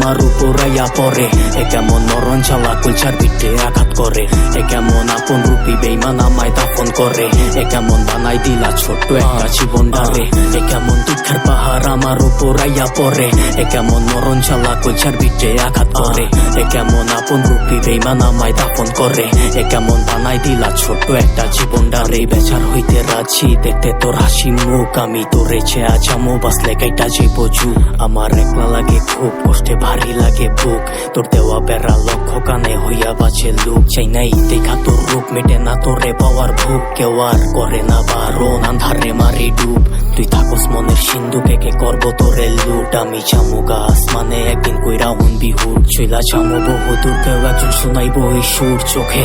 আমার উপরাইয়া পরে এ কেমন নরন চালা কুলচার পিঠে আঘাত করে। এ কেমন আপন রূপী বেইমান আমায় দাফন করে। এ কেমন বানাই দিলা ছোট্ট একটা জীবন ডারে এ কেমন দুঃখের পাহাড় আমার উপরাইয়া পরে এ কেমন নরন চালা কুলচার পিঠে আঘাত করে। এ কেমন আপন রূপী বেইমান আমায় দাফন করে। এ কেমন বানাই দিলা ছোট্ট একটা জীবন ডারে বেচার হইতে রাজি, দেখতে তোর হাসি মুখ। আমি তোরে চেয়া জামো বাসলে কাইটা যাইব যুগ আমার একলা লাগে খুব কষ্টে ভারী লাগে বুক তোর দেওয়া বেড়া লক্ষ্য কানে হইয়া বাঁচে লোক চাই নাই দেখা তোর রূপ মেটে না তোরে পাওয়ার ভুক কেউ আর করে না বারণ আন্ধারে মারি ডুব তুই থাকস মনের সিন্ধুকে কে করব তোরে লুট আমি চামুগা আসমানে একদিন কইরা হুন বিহুর চইলা চামু বহু দূর কেউ একজন শুনাইব এই সুর চোখে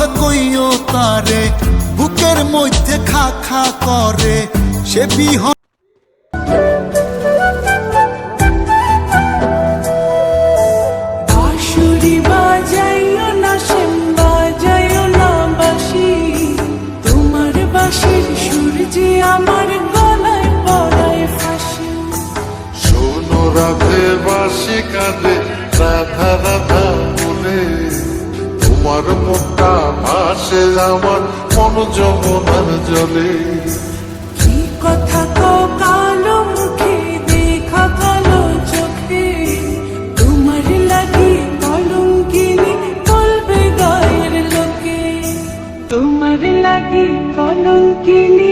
কথা কইও তারে বুকের মধ্যে খা খা করে সে বিহ আমার গলায় পড়ায় ফাঁসি। শোনো রাধে বাসি কাঁদে রাধা রাধা বলে। তোমার মুখটা ভাসে আমার মন যমুনার জলে। কি কথা তো কালো মুখে, দেখা কালো চোখে। তোমার লাগি কলঙ্কিনী বলবে গায়ের লোকে। তোমার লাগি কলঙ্কিনি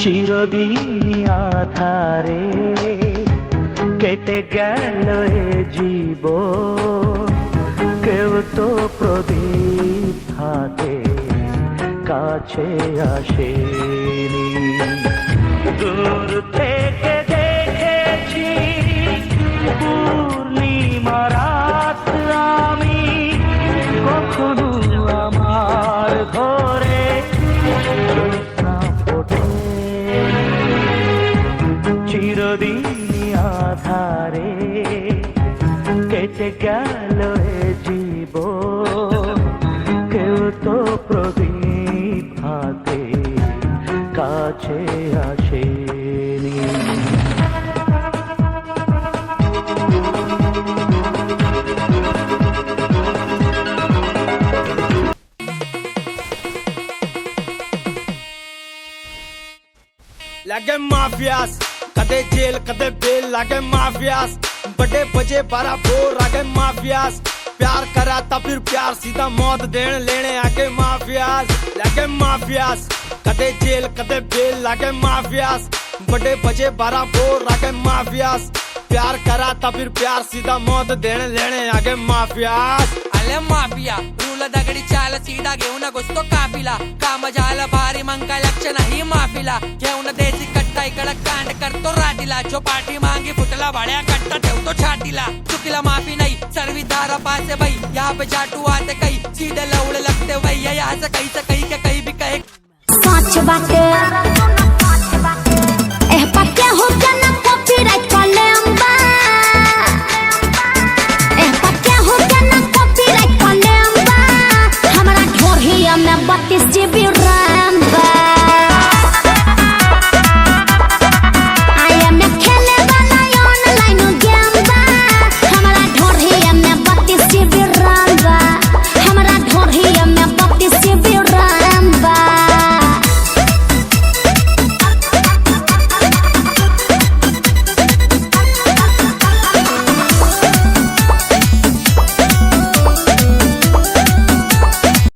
চিরদিন আধারে কেটে গেল জীব কেউ তো প্রদীপ হাতে কাছে আসেনি। দূর থেকে পারে কেটে গেল জীব কেউ তো প্রদীপ হাতে কাছে আসেনি লাগে মাফিয়াস कदे जेल, कदे बेल लागे माफियास। बड़े बजे बारा बोर आगे माफियास। प्यार करा था फिर प्यार, सीधा मौत देने लेने आगे माफियास। लागे माफियास। कदे जेल, कदे बेल लागे माफियास। बड़े बजे बारा बोर आगे माफियास। प्यार करा था फिर प्यार, सीधा मौत देने लेने आगे माफियास। अले माफिया, रूल दगडी चाल, सीधा घेऊन घुसतो कापिला काम झालं, भारी, मग काय लक्ष नाही माफिला। घेऊन देसी कट्टा काय कडक कांड करतो राटीला जो पाठी मांगी फुटला भाड्या कट्टा ठेवतो छाटीला चुकीला माफ़ी नाही सर्वी धारा पासे भाई, यहाँ पे जाटू आते कई, सीधे लवड़े लगते भैया यहाँ से कहीं से कहीं के कहीं भी कहे के